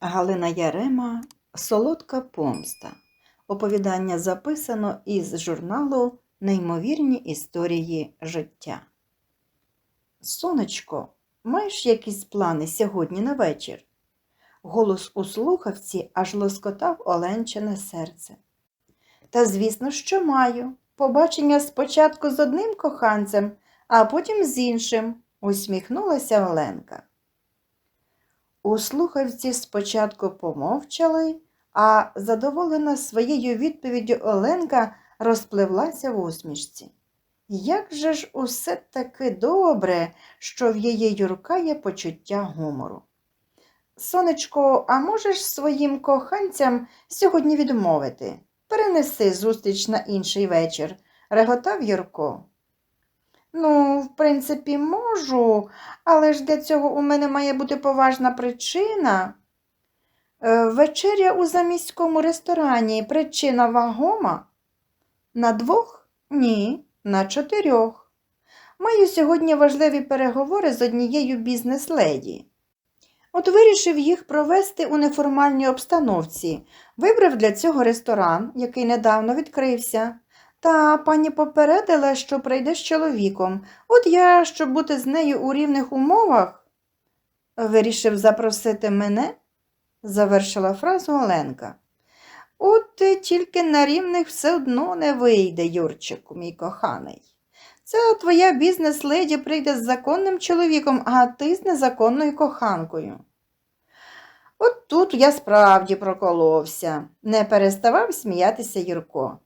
Галина Ярема Солодка помста. Оповідання записано із журналу Неймовірні історії життя. Сонечко, маєш якісь плани сьогодні на вечір? Голос у слухавці аж лоскотав Оленчине серце. Та, звісно, що маю. Побачення спочатку з одним коханцем, а потім з іншим, усміхнулася Оленка. У слухавці спочатку помовчали, а задоволена своєю відповіддю Оленка розпливлася в усмішці. Як же ж усе таки добре, що в її Юрка є почуття гумору. Сонечко, а можеш своїм коханцям сьогодні відмовити? Перенеси зустріч на інший вечір, реготав Юрко. Ну, в принципі, можу, але ж для цього у мене має бути поважна причина. Е, Вечеря у заміському ресторані причина вагома? На двох? Ні, на чотирьох. Маю сьогодні важливі переговори з однією бізнес-леді. От вирішив їх провести у неформальній обстановці, вибрав для цього ресторан, який недавно відкрився. Та пані попередила, що прийде з чоловіком. От я, щоб бути з нею у рівних умовах, вирішив запросити мене, завершила фразу Оленка. От тільки на рівних все одно не вийде, Юрчику, мій коханий. Це твоя бізнес-леді прийде з законним чоловіком, а ти з незаконною коханкою. От тут я справді проколовся, не переставав сміятися Юрко.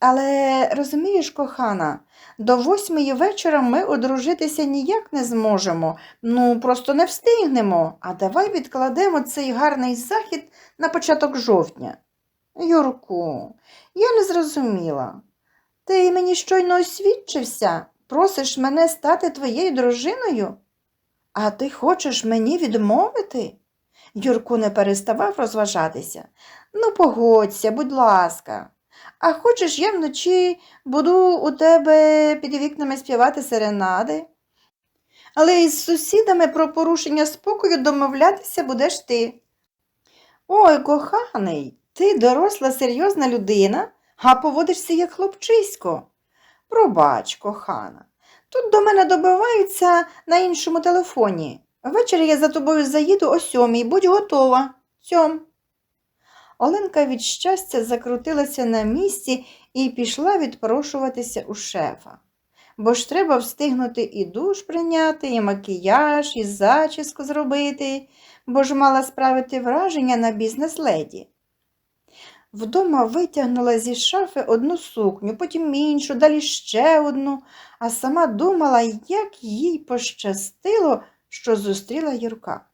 Але розумієш, кохана, до восьмої вечора ми одружитися ніяк не зможемо, ну просто не встигнемо, а давай відкладемо цей гарний захід на початок жовтня. Юрку, я не зрозуміла. Ти мені щойно освідчився, просиш мене стати твоєю дружиною? А ти хочеш мені відмовити? Юрку не переставав розважатися. Ну, погодься, будь ласка. А хочеш, я вночі буду у тебе під вікнами співати серенади? Але із сусідами про порушення спокою домовлятися будеш ти. Ой, коханий, ти доросла серйозна людина, а поводишся як хлопчисько. Пробач, кохана. Тут до мене добиваються на іншому телефоні. Ввечері я за тобою заїду о сьомій, будь готова. Цьом. Оленка від щастя закрутилася на місці і пішла відпрошуватися у шефа. Бо ж треба встигнути і душ прийняти, і макіяж, і зачіску зробити, бо ж мала справити враження на бізнес-леді. Вдома витягнула зі шафи одну сукню, потім іншу, далі ще одну, а сама думала, як їй пощастило, що зустріла Юрка.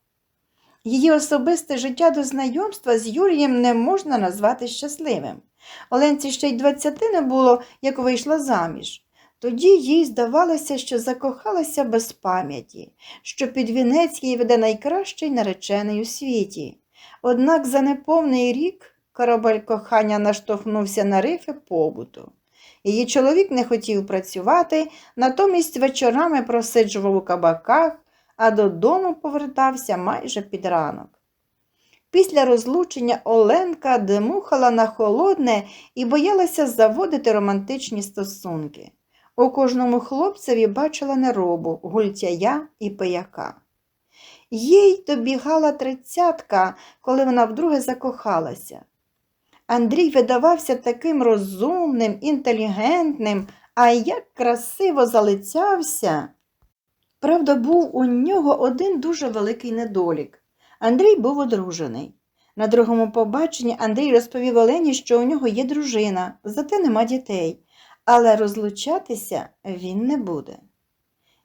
Її особисте життя до знайомства з Юрієм не можна назвати щасливим. Оленці ще й двадцяти не було, як вийшла заміж. Тоді їй здавалося, що закохалася без пам'яті, що під вінець їй веде найкращий наречений у світі. Однак за неповний рік корабель кохання наштовхнувся на рифи побуту. Її чоловік не хотів працювати, натомість вечорами просиджував у кабаках, а додому повертався майже під ранок. Після розлучення Оленка димухала на холодне і боялася заводити романтичні стосунки. У кожному хлопцеві бачила неробу, гультяя і пияка. Їй добігала тридцятка, коли вона вдруге закохалася. Андрій видавався таким розумним, інтелігентним, а як красиво залицявся. Правда, був у нього один дуже великий недолік. Андрій був одружений. На другому побаченні Андрій розповів Олені, що у нього є дружина, зате нема дітей, але розлучатися він не буде.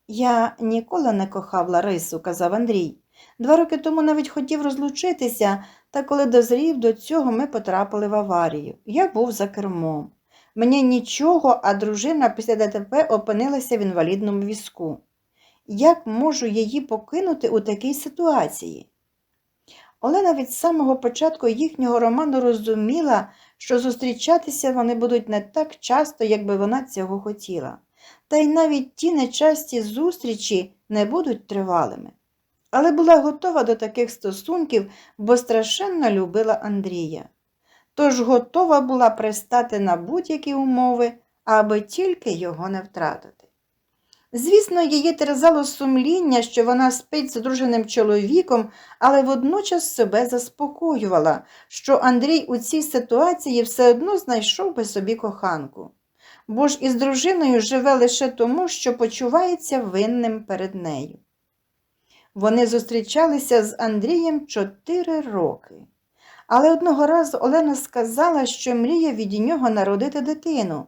Я ніколи не кохав Ларису, казав Андрій. Два роки тому навіть хотів розлучитися, та коли дозрів до цього, ми потрапили в аварію. Я був за кермом. Мені нічого, а дружина після ДТП опинилася в інвалідному візку. Як можу її покинути у такій ситуації? Олена від самого початку їхнього роману розуміла, що зустрічатися вони будуть не так часто, як би вона цього хотіла. Та й навіть ті нечасті зустрічі не будуть тривалими. але була готова до таких стосунків, бо страшенно любила Андрія. Тож готова була пристати на будь-які умови, аби тільки його не втратити. Звісно, її терзало сумління, що вона спить з одруженим чоловіком, але водночас себе заспокоювала, що Андрій у цій ситуації все одно знайшов би собі коханку. Бо ж із дружиною живе лише тому, що почувається винним перед нею. Вони зустрічалися з Андрієм чотири роки. Але одного разу Олена сказала, що мріє від нього народити дитину,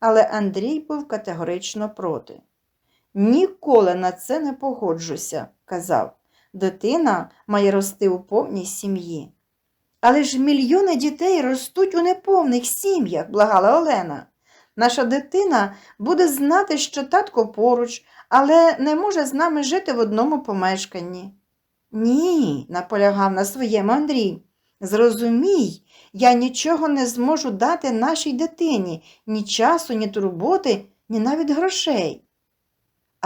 але Андрій був категорично проти. Ніколи на це не погоджуся, казав. Дитина має рости у повній сім'ї. Але ж мільйони дітей ростуть у неповних сім'ях, благала Олена. Наша дитина буде знати, що татко поруч, але не може з нами жити в одному помешканні. Ні, наполягав на своєму Андрій. Зрозумій, я нічого не зможу дати нашій дитині, ні часу, ні турботи, ні навіть грошей.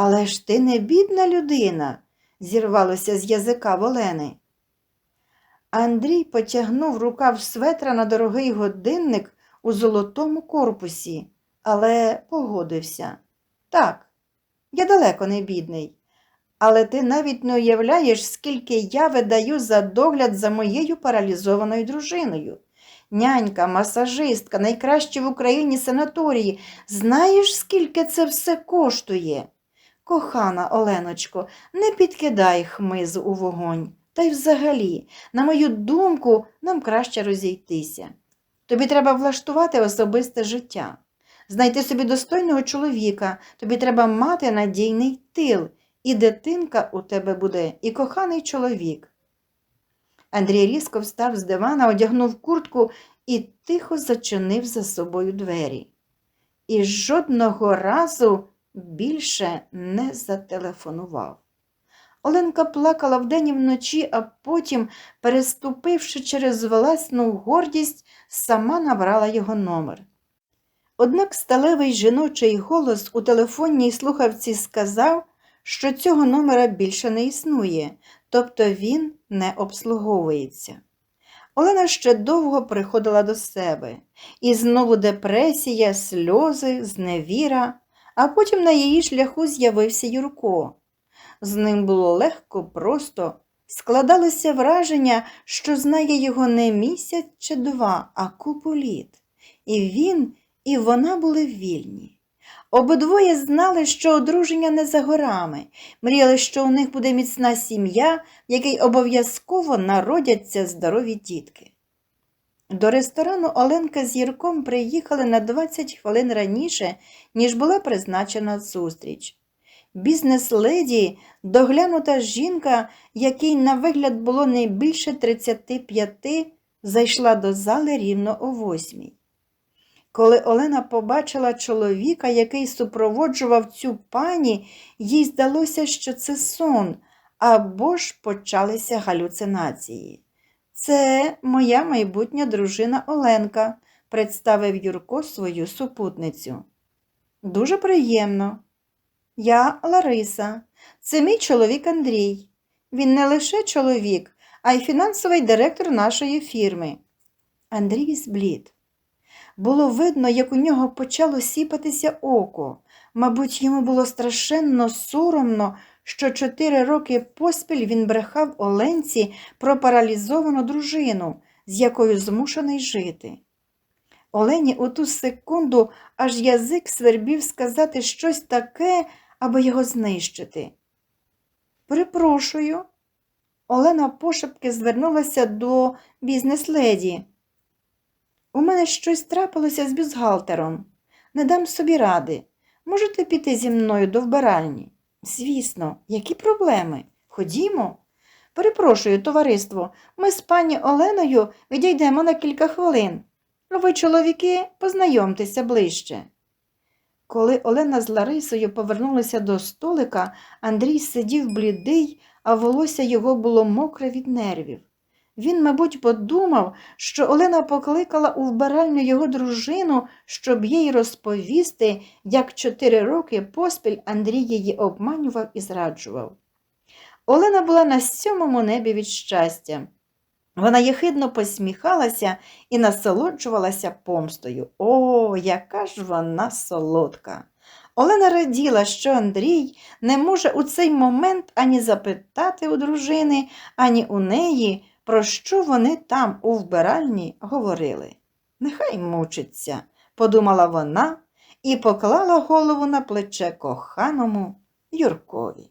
Але ж ти не бідна людина, зірвалося з язика Волени. Андрій потягнув рукав светра на дорогий годинник у золотому корпусі, але погодився. Так, я далеко не бідний, але ти навіть не уявляєш, скільки я видаю за догляд за моєю паралізованою дружиною. Нянька, масажистка, найкращі в Україні санаторії. Знаєш, скільки це все коштує? Кохана Оленочко, не підкидай хмизу у вогонь. Та й взагалі, на мою думку, нам краще розійтися. Тобі треба влаштувати особисте життя, знайти собі достойного чоловіка, тобі треба мати надійний тил, і дитинка у тебе буде, і коханий чоловік. Андрій різко встав з дивана, одягнув куртку і тихо зачинив за собою двері. І жодного разу більше не зателефонував. Оленка плакала вдень і вночі, а потім, переступивши через власну гордість, сама набрала його номер. Однак сталевий жіночий голос у телефонній слухавці сказав, що цього номера більше не існує, тобто він не обслуговується. Олена ще довго приходила до себе, і знову депресія, сльози, зневіра, а потім на її шляху з'явився Юрко. З ним було легко, просто складалося враження, що знає його не місяць чи два, а купу літ. І він, і вона були вільні. Обидвоє знали, що одруження не за горами, мріяли, що у них буде міцна сім'я, в якій обов'язково народяться здорові дітки. До ресторану Оленка з Юрком приїхали на 20 хвилин раніше, ніж була призначена зустріч. Бізнес-леді, доглянута жінка, якій на вигляд було не більше 35, зайшла до зали рівно о восьмій. Коли Олена побачила чоловіка, який супроводжував цю пані, їй здалося, що це сон, або ж почалися галюцинації. Це моя майбутня дружина Оленка, представив Юрко свою супутницю. Дуже приємно. Я Лариса, це мій чоловік Андрій. Він не лише чоловік, а й фінансовий директор нашої фірми. Андрій зблід. Було видно, як у нього почало сіпатися око. Мабуть, йому було страшенно соромно, що чотири роки поспіль він брехав Оленці про паралізовану дружину, з якою змушений жити. Олені у ту секунду аж язик свербів сказати щось таке, аби його знищити. Перепрошую. Олена пошепки звернулася до бізнес-леді. У мене щось трапилося з бюзгалтером. Не дам собі ради. Можете піти зі мною до вбиральні? Звісно, які проблеми? Ходімо. Перепрошую, товариство, ми з пані Оленою відійдемо на кілька хвилин. Ви, чоловіки, познайомтеся ближче. Коли Олена з Ларисою повернулися до столика, Андрій сидів блідий, а волосся його було мокре від нервів. Він, мабуть, подумав, що Олена покликала у вбиральню його дружину, щоб їй розповісти, як чотири роки поспіль Андрій її обманював і зраджував. Олена була на сьомому небі від щастя. Вона єхидно посміхалася і насолоджувалася помстою. О, яка ж вона солодка! Олена раділа, що Андрій не може у цей момент ані запитати у дружини, ані у неї, про що вони там у вбиральні говорили. Нехай мучиться, подумала вона і поклала голову на плече коханому Юркові.